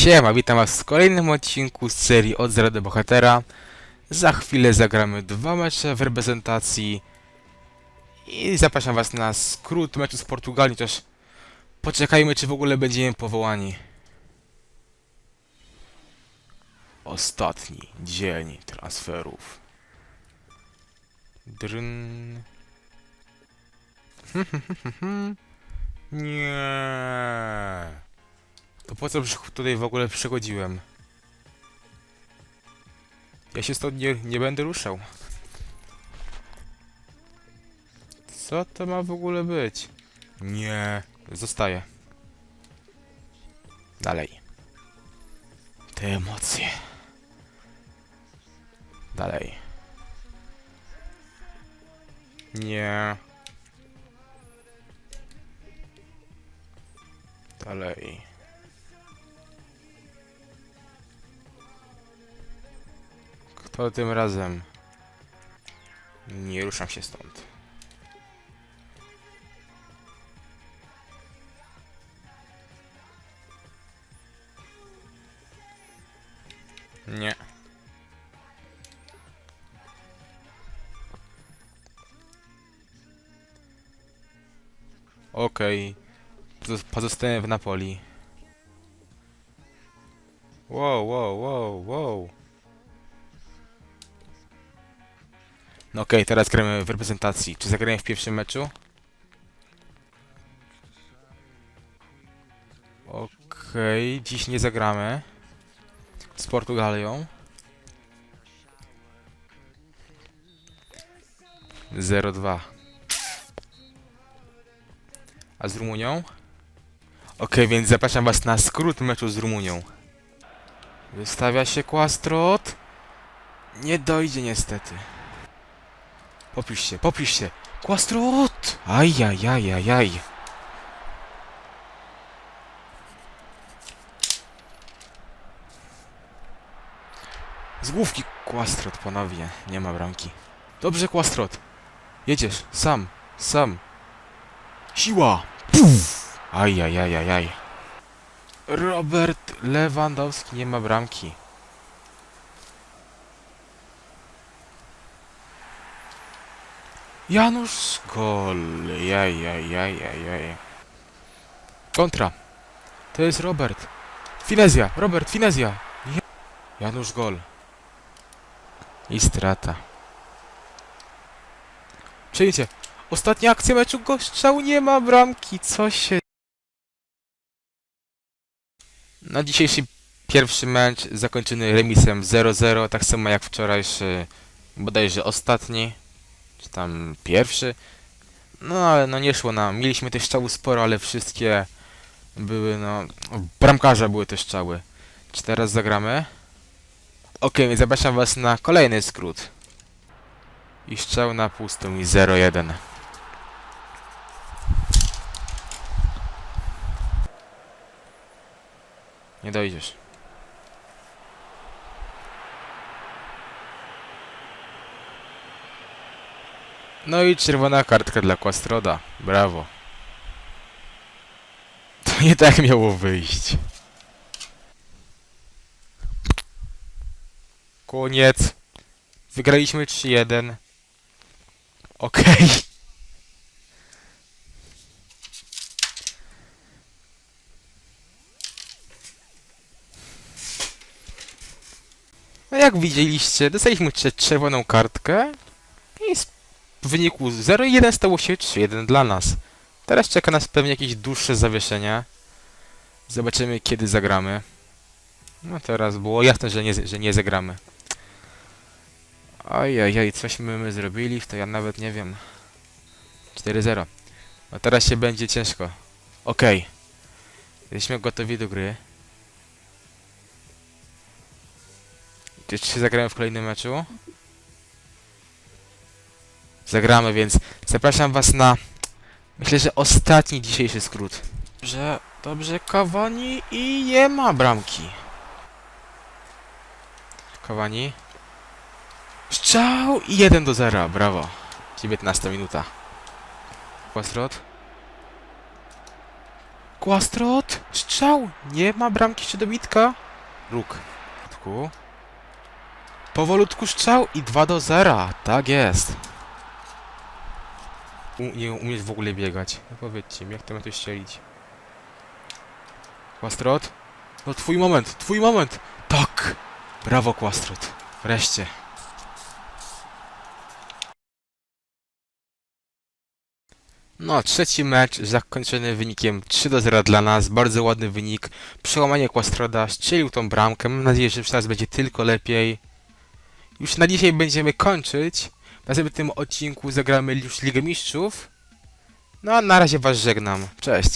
Siema, witam was w kolejnym odcinku z serii Od Zera do Bohatera. Za chwilę zagramy dwa mecze w reprezentacji i zapraszam was na skrót meczu z Portugalii, też poczekajmy czy w ogóle będziemy powołani. Ostatni dzień transferów. Drn. Nie. To po co tutaj w ogóle przychodziłem? Ja się stąd nie, nie będę ruszał. Co to ma w ogóle być? Nie, zostaję. Dalej. Te emocje. Dalej. Nie. Dalej. Kto tym razem? Nie ruszam się stąd. Nie. Okej. Pozo- Pozostaję w Napoli. Wow, wow, wow, wow. No okej, teraz gramy w reprezentacji. Czy zagramy w pierwszym meczu? Okej, dziś nie zagramy. Z Portugalią. 0-2. A z Rumunią? Okej, więc zapraszam was na skrót meczu z Rumunią. Wystawia się Kłastrot. Nie dojdzie niestety. Popisz się, popisz się. Kłastrot! Ajajajajaj. Z główki Kłastrot ponownie. Nie ma bramki. Dobrze, Kłastrot. Jedziesz, sam, sam. Siła! Puf! Ajajajajaj. Robert Lewandowski nie ma bramki. Janusz Gol. Jaj, jaj, jaj, jaj, jaj. Kontra. To jest Robert. Finezja. Robert, Finezja. Ja- Janusz Gol. I strata. Przejęcie. Ostatnia akcja meczu goszczał nie ma bramki. Co się... Na dzisiejszy pierwszy mecz zakończony remisem 0-0, tak samo jak wczorajszy, bodajże ostatni, czy tam pierwszy. No ale no nie szło nam. Mieliśmy też strzału sporo, ale wszystkie były no... Bramkarza były też strzały. Czy teraz zagramy? Okej, więc zapraszam was na kolejny skrót. I strzał na pustą i 0-1. Nie dojdziesz. No i czerwona kartka dla Quastroda. Brawo. To nie tak miało wyjść. Koniec. Wygraliśmy 3-1. Okej. No jak widzieliście, dostaliśmy cze- czerwoną kartkę w wyniku 0-1 stało się 3-1 dla nas. Teraz czeka nas pewnie jakieś dłuższe zawieszenie. Zobaczymy kiedy zagramy. No teraz było jasne, że nie, że nie zagramy. Ojej, cośmy my zrobili, to ja nawet nie wiem. 4-0. No teraz się będzie ciężko. Okej. Jesteśmy gotowi do gry. Czy czy zagramy w kolejnym meczu? Zagramy, więc zapraszam was na myślę, że ostatni dzisiejszy skrót. Dobrze, dobrze, Kawani i nie ma bramki. Kawani. Strzał i 1 do 0, brawo. 19 minuta. Postrot. Kłastrot! Strzał! Nie ma bramki jeszcze dobitka. Róg. Powolutku. Powolutku strzał i 2 do 0. Tak jest. Nie umiesz w ogóle biegać. No powiedzcie mi, jak to ma tu strzelić. Kłastrot? No twój moment, twój moment! Tak! Brawo Kłastrot. Wreszcie. No, trzeci mecz zakończony wynikiem 3 do 0 dla nas. Bardzo ładny wynik. Przełamanie Kłastroda, strzelił tą bramkę. Mam nadzieję, że teraz będzie tylko lepiej. Już na dzisiaj będziemy kończyć. Następnym odcinku zagramy już Ligę Mistrzów. No a na razie was żegnam. Cześć.